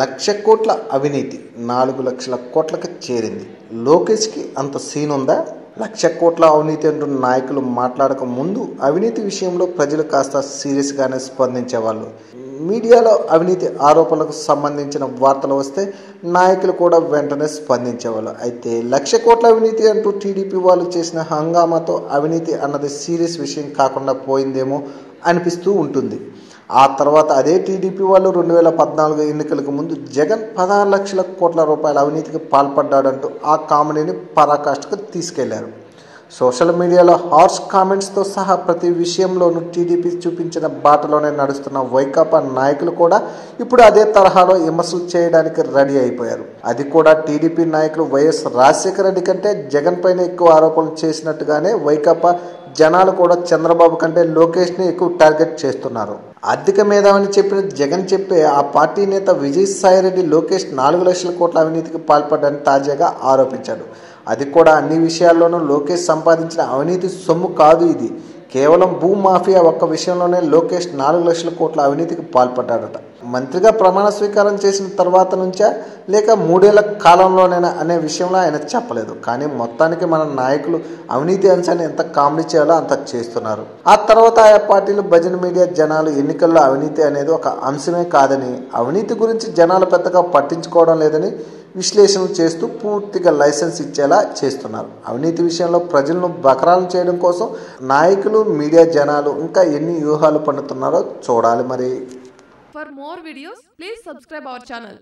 లక్ష కోట్ల అవినీతి నాలుగు లక్షల కోట్లకు చేరింది. లోకేష్కి అంత సీన్ ఉందా? లక్ష కోట్ల అవినీతి అంటూ నాయకులు మాట్లాడక ముందు అవినీతి విషయంలో ప్రజలు కాస్త సీరియస్గానే స్పందించేవాళ్ళు. మీడియాలో అవినీతి ఆరోపణలకు సంబంధించిన వార్తలు వస్తే నాయకులు కూడా వెంటనే స్పందించేవాళ్ళు. అయితే లక్ష కోట్ల అవినీతి అంటూ టీడీపీ వాళ్ళు చేసిన హంగామాతో అవినీతి అన్నది సీరియస్ విషయం కాకుండా పోయిందేమో అనిపిస్తూ ఉంటుంది. ఆ తర్వాత అదే టీడీపీ వాళ్ళు రెండు వేల పద్నాలుగు ఎన్నికలకు ముందు జగన్ పదహారు లక్షల కోట్ల రూపాయల అవినీతికి పాల్పడ్డాడంటూ ఆ కామెడీని పరాకాష్ఠకు తీసుకెళ్ళారు. సోషల్ మీడియాలో హార్ష్ కామెంట్స్తో సహా ప్రతి విషయంలోనూ టీడీపీ చూపించిన బాటలోనే నడుస్తున్న వైకాపా నాయకులు కూడా ఇప్పుడు అదే తరహాలో విమర్శలు చేయడానికి రెడీ అయిపోయారు. అది కూడా టీడీపీ నాయకులు వైఎస్ రాజశేఖర రెడ్డి కంటే జగన్ పైన ఎక్కువ ఆరోపణలు చేసినట్టుగానే వైకాపా జనాలు కూడా చంద్రబాబు కంటే లోకేష్ని ఎక్కువ టార్గెట్ చేస్తున్నారు. ఆర్థిక మేధావని చెప్పిన జగన్ చెప్పే ఆ పార్టీ నేత విజయసాయిరెడ్డి లోకేష్ నాలుగు లక్షల కోట్ల అవినీతికి పాల్పడ్డని తాజాగా ఆరోపించాడు. అది కూడా అన్ని విషయాల్లోనూ లోకేష్ సంపాదించిన అవినీతి సొమ్ము కాదు ఇది. కేవలం భూ మాఫియా ఒక్క విషయంలోనే లోకేష్ నాలుగు లక్షల కోట్ల అవినీతికి పాల్పడ్డాడట. మంత్రిగా ప్రమాణ స్వీకారం చేసిన తర్వాత నుంచా లేక మూడేళ్ళ కాలంలోనైనా అనే విషయంలో ఆయన చెప్పలేదు. కానీ మొత్తానికి మన నాయకులు అవినీతి అంశాన్ని ఎంత కామెడీ చేయాలో అంత చేస్తున్నారు. ఆ తర్వాత ఆయా పార్టీలు భజన మీడియా జనాలు ఎన్నికల్లో అవినీతి అనేది ఒక అంశమే కాదని అవినీతి గురించి జనాలు పెద్దగా పట్టించుకోవడం లేదని విశ్లేషణలు చేస్తూ పూర్తిగా లైసెన్స్ ఇచ్చేలా చేస్తున్నారు. అవినీతి విషయంలో ప్రజలను బకరాలు చేయడం కోసం నాయకులు మీడియా జనాలు ఇంకా ఎన్ని వ్యూహాలు పండుతున్నారో చూడాలి మరి. For more videos please subscribe our channel